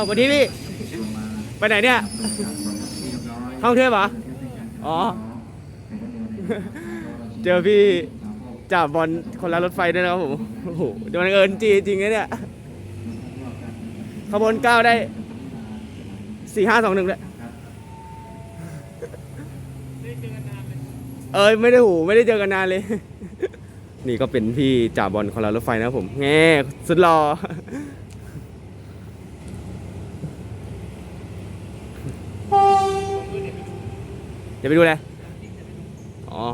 าวสวัสดีพี่ ไปไหนเนี่ยเข้ากรุงเทพเหรอ อ๋อ เจอพี่จ่าบอลคนละรถไฟด้วยนะครับผม โอ้โหเดี๋ยวมันเอิญจีจริงนะเนี่ย ขบวนเก้าได้สี่ห้าสองหนึ่งเลยเอ้ยไม่ได้หูไม่ได้เจอกันนานเลย นี่ก็เป็นพี่จ่าบอลคนละรถไฟนะครับผม แง่สุดหล่อ เดี๋ยวไปดูเลยอ๋อ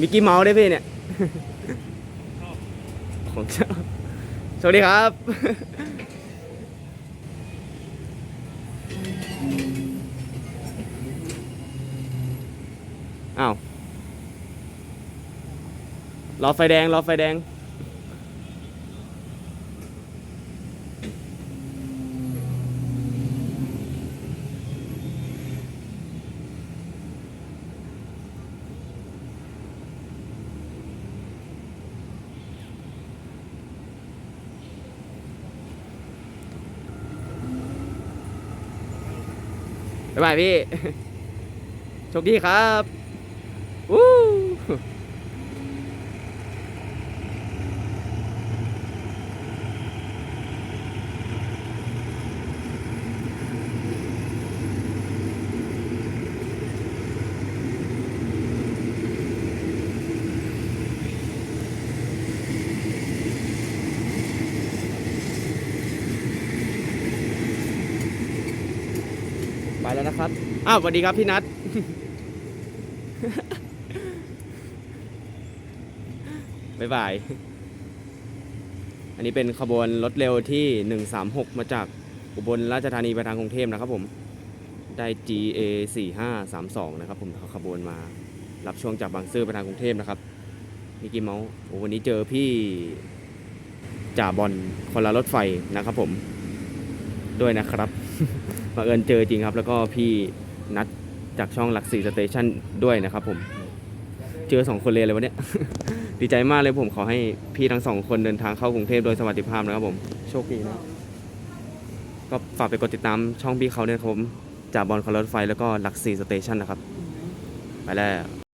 มิกกี้เมาส์ได้วยพี่เนี่ย ของเจ้าสวัสดีครับ อ้าว รอไฟแดง รอไฟแดง บ๊ายบายพี่ โชคดีครับ วู้ แล้วนะครับ อ้าวสวัสดีครับพี่นัท บ๊ายบาย อันนี้เป็นขบวนรถเร็วที่ 136 มาจากอุบลราชธานีไปทางกรุงเทพนะครับผม ได้ GA 4532 นะครับผมขบวนมารับช่วงจากบางซื่อไปทางกรุงเทพนะครับมิกกี้เมาส์โอ้วันนี้เจอพี่จ่าบอลคนละรถไฟนะครับผม ด้วยนะครับ บังเอิญเจอจริงครับ แล้วก็พี่นัดจากช่องหลักสี่สเตชันด้วยนะครับผม เจอสองคนเลยเลยวะเนี่ยดีใจมากเลยผมขอให้พี่ทั้งสองคนเดินทางเข้ากรุงเทพโดยสวัสดิภาพนะครับผม โชคดีนะ ก็ฝากไปกดติดตามช่องพี่เขาด้วยนะครับผมจากบอลคอรถไฟแล้วก็หลักสี่สเตชันนะครับ ไปแล้ว